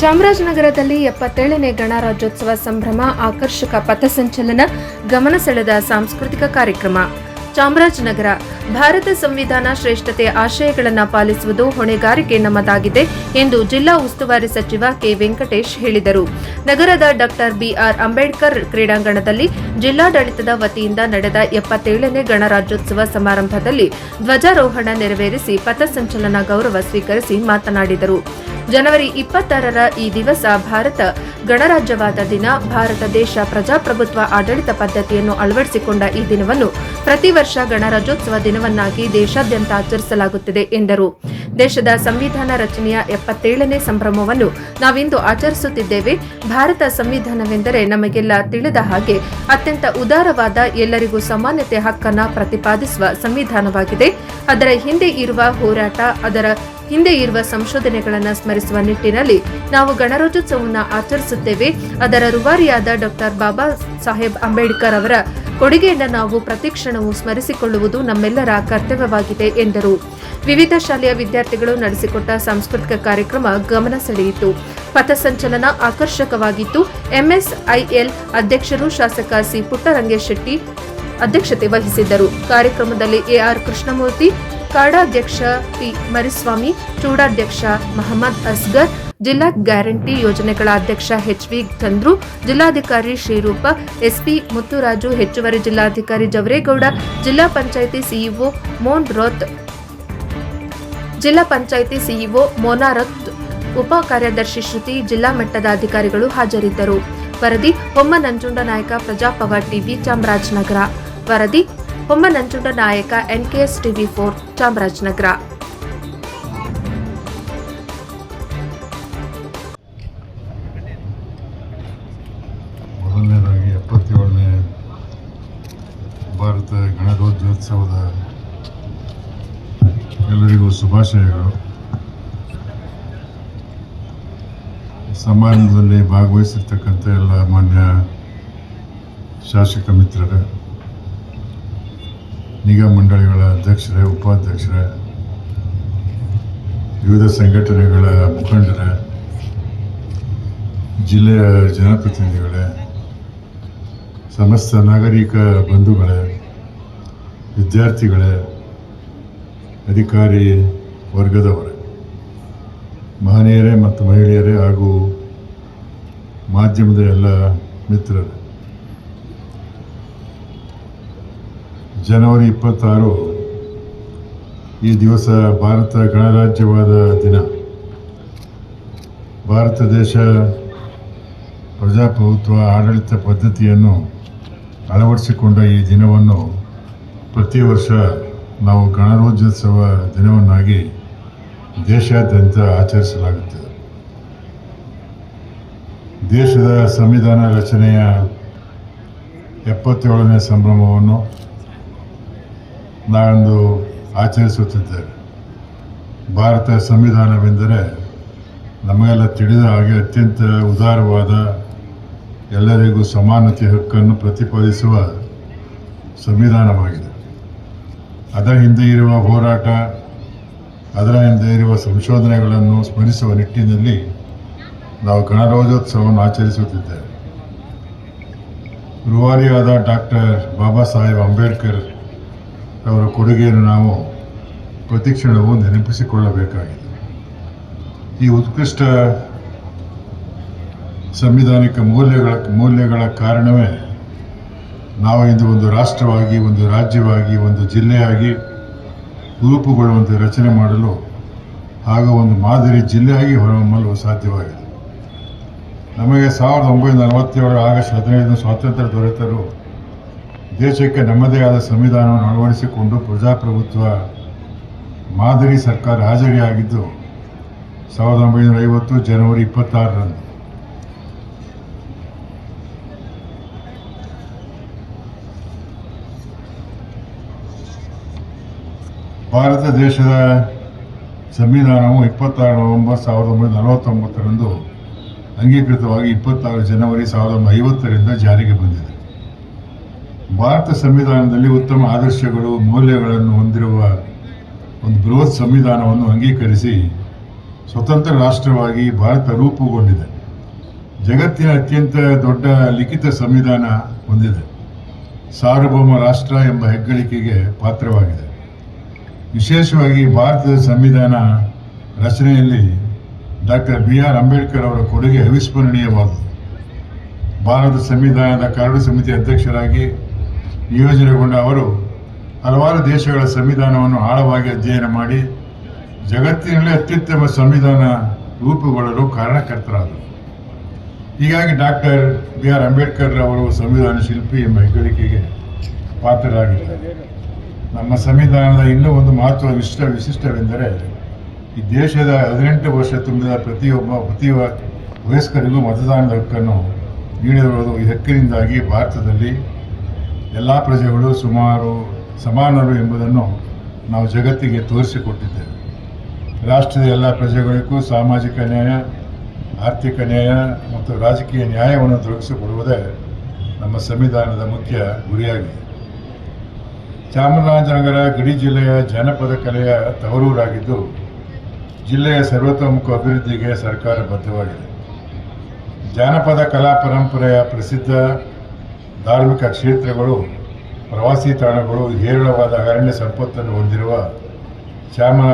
ಚಾಮರಾಜನಗರದಲ್ಲಿ ಎಪ್ಪತ್ತೇಳನೇ ಗಣರಾಜ್ಯೋತ್ಸವ ಸಂಭ್ರಮ, ಆಕರ್ಷಕ ಪಥಸಂಚಲನ, ಗಮನ ಸೆಳೆದ ಸಾಂಸ್ಕೃತಿಕ ಕಾರ್ಯಕ್ರಮ. ಚಾಮರಾಜನಗರ, ಭಾರತ ಸಂವಿಧಾನ ಶ್ರೇಷ್ಠತೆ ಆಶಯಗಳನ್ನು ಪಾಲಿಸುವುದು ಹೊಣೆಗಾರಿಕೆ ನಮ್ಮದಾಗಿದೆ ಎಂದು ಜಿಲ್ಲಾ ಉಸ್ತುವಾರಿ ಸಚಿವ ಕೆ. ವೆಂಕಟೇಶ್ ಹೇಳಿದರು. ನಗರದ ಡಾಕ್ಟರ್ ಬಿಆರ್ ಅಂಬೇಡ್ಕರ್ ಕ್ರೀಡಾಂಗಣದಲ್ಲಿ ಜಿಲ್ಲಾಡಳಿತದ ವತಿಯಿಂದ ನಡೆದ ಎಪ್ಪತ್ತೇಳನೇ ಗಣರಾಜ್ಯೋತ್ಸವ ಸಮಾರಂಭದಲ್ಲಿ ಧ್ವಜಾರೋಹಣ ನೆರವೇರಿಸಿ ಪಥಸಂಚಲನ ಗೌರವ ಸ್ವೀಕರಿಸಿ ಮಾತನಾಡಿದರು. ಜನವರಿ ಇಪ್ಪತ್ತಾರರ ಈ ದಿವಸ ಭಾರತ ಗಣರಾಜ್ಯವಾದ ದಿನ. ಭಾರತ ದೇಶ ಪ್ರಜಾಪ್ರಭುತ್ವ ಆಡಳಿತ ಪದ್ಧತಿಯನ್ನು ಅಳವಡಿಸಿಕೊಂಡ ಈ ದಿನವನ್ನು ಪ್ರತಿ ವರ್ಷ ಗಣರಾಜ್ಯೋತ್ಸವ ದಿನವನ್ನಾಗಿ ದೇಶಾದ್ಯಂತ ಆಚರಿಸಲಾಗುತ್ತಿದೆ ಎಂದರು. ದೇಶದ ಸಂವಿಧಾನ ರಚನೆಯ ಎಪ್ಪತ್ತೇಳನೇ ಸಂಭ್ರಮವನ್ನು ನಾವಿಂದು ಆಚರಿಸುತ್ತಿದ್ದೇವೆ. ಭಾರತ ಸಂವಿಧಾನವೆಂದರೆ ನಮಗೆಲ್ಲ ತಿಳಿದ ಹಾಗೆ ಅತ್ಯಂತ ಉದಾರವಾದ ಎಲ್ಲರಿಗೂ ಸಮಾನತೆ ಹಕ್ಕನ್ನು ಪ್ರತಿಪಾದಿಸುವ ಸಂವಿಧಾನವಾಗಿದೆ. ಅದರ ಹಿಂದೆ ಇರುವ ಹೋರಾಟ, ಅದರ ಹಿಂದೆ ಇರುವ ಸಂಶೋಧನೆಗಳನ್ನು ಸ್ಮರಿಸುವ ನಿಟ್ಟಿನಲ್ಲಿ ನಾವು ಗಣರಾಜ್ಯೋತ್ಸವವನ್ನು ಆಚರಿಸುತ್ತೇವೆ. ಅದರ ರುವಾರಿಯಾದ ಡಾಕ್ಟರ್ ಬಾಬಾ ಸಾಹೇಬ್ ಅಂಬೇಡ್ಕರ್ ಅವರ ಕೊಡುಗೆಯನ್ನು ನಾವು ಪ್ರತಿಕ್ಷಣವೂ ಸ್ಮರಿಸಿಕೊಳ್ಳುವುದು ನಮ್ಮೆಲ್ಲರ ಕರ್ತವ್ಯವಾಗಿದೆ, ಎಂದರು. ವಿವಿಧ ಶಾಲೆಯ ವಿದ್ಯಾರ್ಥಿಗಳು ನಡೆಸಿಕೊಟ್ಟ ಸಾಂಸ್ಕೃತಿಕ ಕಾರ್ಯಕ್ರಮ ಗಮನ ಸೆಳೆಯಿತು. ಪಥಸಂಚಲನ ಆಕರ್ಷಕವಾಗಿತ್ತು. ಎಂಎಸ್ಐಎಲ್ ಅಧ್ಯಕ್ಷರು ಶಾಸಕ ಸಿ ಪುಟ್ಟರಂಗೇಶ್ ಶೆಟ್ಟಿ ಅಧ್ಯಕ್ಷತೆ ವಹಿಸಿದ್ದರು. ಕಾರ್ಯಕ್ರಮದಲ್ಲಿ ಎಆರ್ ಕೃಷ್ಣಮೂರ್ತಿ ಕಾಡಾಧ್ಯಕ್ಷ ಪಿ ಮರಿಸ್ವಾಮಿ, ಚೂಡಾಧ್ಯಕ್ಷ ಮಹಮ್ಮದ್ ಅಸ್ಗರ್, ಜಿಲ್ಲಾ ಗ್ಯಾರಂಟಿ ಯೋಜನೆಗಳ ಅಧ್ಯಕ್ಷ ಎಚ್ ವಿ ಚಂದ್ರು ಜಿಲ್ಲಾಧಿಕಾರಿ ಶ್ರೀರೂಪ, ಎಸ್ಪಿ ಮುತ್ತುರಾಜು, ಹೆಚ್ಚುವರಿ ಜಿಲ್ಲಾಧಿಕಾರಿ ಜವರೇಗೌಡ, ಜಿಲ್ಲಾ ಪಂಚಾಯಿತಿ ಸಿಇಒ ಮೋನ್ ರೋತ್ ಜಿಲ್ಲಾ ಪಂಚಾಯಿತಿ ಸಿಇಒ ಮೋನಾರತ್ ಉಪ ಕಾರ್ಯದರ್ಶಿ ಶ್ರುತಿ, ಜಿಲ್ಲಾ ಮಟ್ಟದ ಅಧಿಕಾರಿಗಳು ಹಾಜರಿದ್ದರು. ವರದಿ ಹೊಮ್ಮ ನಂಜುಂಡ ನಾಯಕ ಪ್ರಜಾಪವರ್ ಟಿವಿ ಚಾಮರಾಜನಗರ. ವರದಿ ಹೊಮ್ಮ ನಂಜುಂಡ ನಾಯಕ ಎನ್ಕೆಎಸ್ ಟಿವಿ ಫೋರ್ ಚಾಮರಾಜನಗರ. ಮೊದಲನೇದಾಗಿ ಎಪ್ಪತ್ತೇಳನೇ ಭಾರತ ಗಣರಾಜ್ಯೋತ್ಸವದ ಎಲ್ಲರಿಗೂ ಶುಭಾಶಯಗಳು. ಸಮಾರಂಭದಲ್ಲಿ ಭಾಗವಹಿಸಿರ್ತಕ್ಕಂಥ ಎಲ್ಲ ಮಾನ್ಯ ಶಾಸಕ ಮಿತ್ರರೇ ನಿಗಮ ಮಂಡಳಿಗಳ ಅಧ್ಯಕ್ಷರೇ, ಉಪಾಧ್ಯಕ್ಷರೇ, ವಿವಿಧ ಸಂಘಟನೆಗಳ ಮುಖಂಡರೇ, ಜಿಲ್ಲೆಯ ಜನಪ್ರತಿನಿಧಿಗಳೇ, ಸಮಸ್ತ ನಾಗರಿಕ ಬಂಧುಗಳೇ, ವಿದ್ಯಾರ್ಥಿಗಳೇ, ಅಧಿಕಾರಿ ವರ್ಗದವರೇ, ಮಹನೀಯರೇ ಮತ್ತು ಮಹಿಳೆಯರೇ ಹಾಗೂ ಮಾಧ್ಯಮದ ಎಲ್ಲ ಮಿತ್ರರೇ. ಜನವರಿ ಇಪ್ಪತ್ತಾರು, ಈ ದಿವಸ ಭಾರತ ಗಣರಾಜ್ಯವಾದ ದಿನ. ಭಾರತ ದೇಶ ಪ್ರಜಾಪ್ರಭುತ್ವ ಆಡಳಿತ ಪದ್ಧತಿಯನ್ನು ಅಳವಡಿಸಿಕೊಂಡ ಈ ದಿನವನ್ನು ಪ್ರತಿ ವರ್ಷ ನಾವು ಗಣರಾಜ್ಯೋತ್ಸವ ದಿನವನ್ನಾಗಿ ದೇಶಾದ್ಯಂತ ಆಚರಿಸಲಾಗುತ್ತದೆ. ದೇಶದ ಸಂವಿಧಾನ ರಚನೆಯ ಎಪ್ಪತ್ತೇಳನೇ ಸಂಭ್ರಮವನ್ನು ನಾವೊಂದು ಆಚರಿಸುತ್ತಿದ್ದೇವೆ ಭಾರತ ಸಂವಿಧಾನವೆಂದರೆ ನಮಗೆಲ್ಲ ತಿಳಿದ ಹಾಗೆ ಅತ್ಯಂತ ಉದಾರವಾದ ಎಲ್ಲರಿಗೂ ಸಮಾನತೆ ಹಕ್ಕನ್ನು ಪ್ರತಿಪಾದಿಸುವ ಸಂವಿಧಾನವಾಗಿದೆ. ಅದರ ಹಿಂದೆ ಇರುವ ಹೋರಾಟ, ಅದರ ಹಿಂದೆ ಇರುವ ಸಂಶೋಧನೆಗಳನ್ನು ಸ್ಮರಿಸುವ ನಿಟ್ಟಿನಲ್ಲಿ ನಾವು ಗಣರಾಜ್ಯೋತ್ಸವವನ್ನು ಆಚರಿಸುತ್ತಿದ್ದೇವೆ. ರೂವಾರಿಯಾದ ಡಾಕ್ಟರ್ ಬಾಬಾ ಸಾಹೇಬ್ ಅಂಬೇಡ್ಕರ್ ಅವರ ಕೊಡುಗೆಯನ್ನು ನಾವು ಪ್ರತಿಕ್ಷಣವೂ ನೆನಪಿಸಿಕೊಳ್ಳಬೇಕಾಗಿದೆ. ಈ ಉತ್ಕೃಷ್ಟ ಸಂವಿಧಾನಿಕ ಮೌಲ್ಯಗಳ ಮೌಲ್ಯಗಳ ಕಾರಣವೇ ನಾವು ಇಂದು ಒಂದು ರಾಷ್ಟ್ರವಾಗಿ, ಒಂದು ರಾಜ್ಯವಾಗಿ, ಒಂದು ಜಿಲ್ಲೆಯಾಗಿ ರೂಪುಗೊಳ್ಳುವಂತೆ ರಚನೆ ಮಾಡಲು ಹಾಗೂ ಒಂದು ಮಾದರಿ ಜಿಲ್ಲೆಯಾಗಿ ಹೊರಹೊಮ್ಮಲು ಸಾಧ್ಯವಾಗಿದೆ. ನಮಗೆ ಸಾವಿರದ ಒಂಬೈನೂರ ನಲವತ್ತೇಳು ಆಗಸ್ಟ್ ಹದಿನೈದು ಸ್ವಾತಂತ್ರ್ಯ ದೊರೆತರೂ ದೇಶಕ್ಕೆ ನಮ್ಮದೇ ಆದ ಸಂವಿಧಾನವನ್ನು ಅಳವಡಿಸಿಕೊಂಡು ಪ್ರಜಾಪ್ರಭುತ್ವ ಮಾದರಿ ಸರ್ಕಾರ ಹಾಜರಿಯಾಗಿದ್ದು, ಸಾವಿರದ ಒಂಬೈನೂರ ಐವತ್ತು ಜನವರಿ ಇಪ್ಪತ್ತಾರರಂದು. ಭಾರತ ದೇಶದ ಸಂವಿಧಾನವು ಇಪ್ಪತ್ತಾರು ನವೆಂಬರ್ ಸಾವಿರದ ಒಂಬೈನೂರ ನಲವತ್ತೊಂಬತ್ತರಂದು ಅಂಗೀಕೃತವಾಗಿ ಇಪ್ಪತ್ತಾರು ಜನವರಿ ಸಾವಿರದ ಒಂಬೈನೂರ ಐವತ್ತರಿಂದ ಜಾರಿಗೆ ಬಂದಿದೆ. ಭಾರತ ಸಂವಿಧಾನದಲ್ಲಿ ಉತ್ತಮ ಆದರ್ಶಗಳು, ಮೌಲ್ಯಗಳನ್ನು ಹೊಂದಿರುವ ಒಂದು ಬೃಹತ್ ಸಂವಿಧಾನವನ್ನು ಅಂಗೀಕರಿಸಿ ಸ್ವತಂತ್ರ ರಾಷ್ಟ್ರವಾಗಿ ಭಾರತ ರೂಪುಗೊಂಡಿದೆ. ಜಗತ್ತಿನ ಅತ್ಯಂತ ದೊಡ್ಡ ಲಿಖಿತ ಸಂವಿಧಾನ ಹೊಂದಿದೆ. ಸಾರ್ವಭೌಮ ರಾಷ್ಟ್ರ ಎಂಬ ಹೆಗ್ಗಳಿಕೆಗೆ ಪಾತ್ರವಾಗಿದೆ. ವಿಶೇಷವಾಗಿ ಭಾರತದ ಸಂವಿಧಾನ ರಚನೆಯಲ್ಲಿ ಡಾಕ್ಟರ್ ಬಿ ಆರ್ ಅಂಬೇಡ್ಕರ್ ಅವರ ಕೊಡುಗೆ ಅವಿಸ್ಮರಣೀಯವಾದುದು. ಭಾರತ ಸಂವಿಧಾನದ ಕರಡು ಸಮಿತಿ ಅಧ್ಯಕ್ಷರಾಗಿ ನಿಯೋಜನೆಗೊಂಡ ಅವರು ಹಲವಾರು ದೇಶಗಳ ಸಂವಿಧಾನವನ್ನು ಆಳವಾಗಿ ಅಧ್ಯಯನ ಮಾಡಿ ಜಗತ್ತಿನಲ್ಲೇ ಅತ್ಯುತ್ತಮ ಸಂವಿಧಾನ ರೂಪುಗೊಳ್ಳಲು ಕಾರಣಕರ್ತರಾದರು. ಹೀಗಾಗಿ ಡಾಕ್ಟರ್ ಬಿ ಆರ್ ಅಂಬೇಡ್ಕರ್ ಅವರು ಸಂವಿಧಾನ ಶಿಲ್ಪಿ ಎಂಬ ಹೆಗ್ಗಳಿಕೆಗೆ ಪಾತ್ರರಾಗಿದ್ದಾರೆ. ನಮ್ಮ ಸಂವಿಧಾನದ ಇನ್ನೂ ಒಂದು ಮಹತ್ವ ವಿಶಿಷ್ಟ ವಿಶಿಷ್ಟವೆಂದರೆ, ಈ ದೇಶದ ಹದಿನೆಂಟು ವರ್ಷ ತುಂಬಿದ ಪ್ರತಿಯೊಬ್ಬ ಪ್ರತಿ ವಯಸ್ಕರಿಗೂ ಮತದಾನದ ಹಕ್ಕನ್ನು ನೀಡಿರುವುದು ಈ ಹಕ್ಕಿನಿಂದಾಗಿ ಭಾರತದಲ್ಲಿ ಎಲ್ಲ ಪ್ರಜೆಗಳು ಸುಮಾರು ಸಮಾನರು ಎಂಬುದನ್ನು ನಾವು ಜಗತ್ತಿಗೆ ತೋರಿಸಿಕೊಟ್ಟಿದ್ದೇವೆ. ರಾಷ್ಟ್ರದ ಎಲ್ಲ ಪ್ರಜೆಗಳಿಗೂ ಸಾಮಾಜಿಕ ನ್ಯಾಯ, ಆರ್ಥಿಕ ನ್ಯಾಯ ಮತ್ತು ರಾಜಕೀಯ ನ್ಯಾಯವನ್ನು ದೊರಕಿಸಿಕೊಡುವುದೇ ನಮ್ಮ ಸಂವಿಧಾನದ ಮುಖ್ಯ ಗುರಿಯಾಗಿದೆ. ಚಾಮರಾಜನಗರ, ಗಡಿ ಜಿಲ್ಲೆಯ ಜಾನಪದ ಕಲೆಯ ತವರೂರಾಗಿದ್ದು, ಜಿಲ್ಲೆಯ ಸರ್ವತೋಮುಖ ಅಭಿವೃದ್ಧಿಗೆ ಸರ್ಕಾರ ಬದ್ಧವಾಗಿದೆ. ಜಾನಪದ ಕಲಾ ಪರಂಪರೆಯ ಪ್ರಸಿದ್ಧ ಧಾರ್ಮಿಕ ಕ್ಷೇತ್ರಗಳು ಪ್ರವಾಸಿ ತಾಣಗಳು ಹೇರಳವಾದ ಅರಣ್ಯ ಸಂಪತ್ತನ್ನು ಹೊಂದಿರುವ ಚಾಮರಾಜ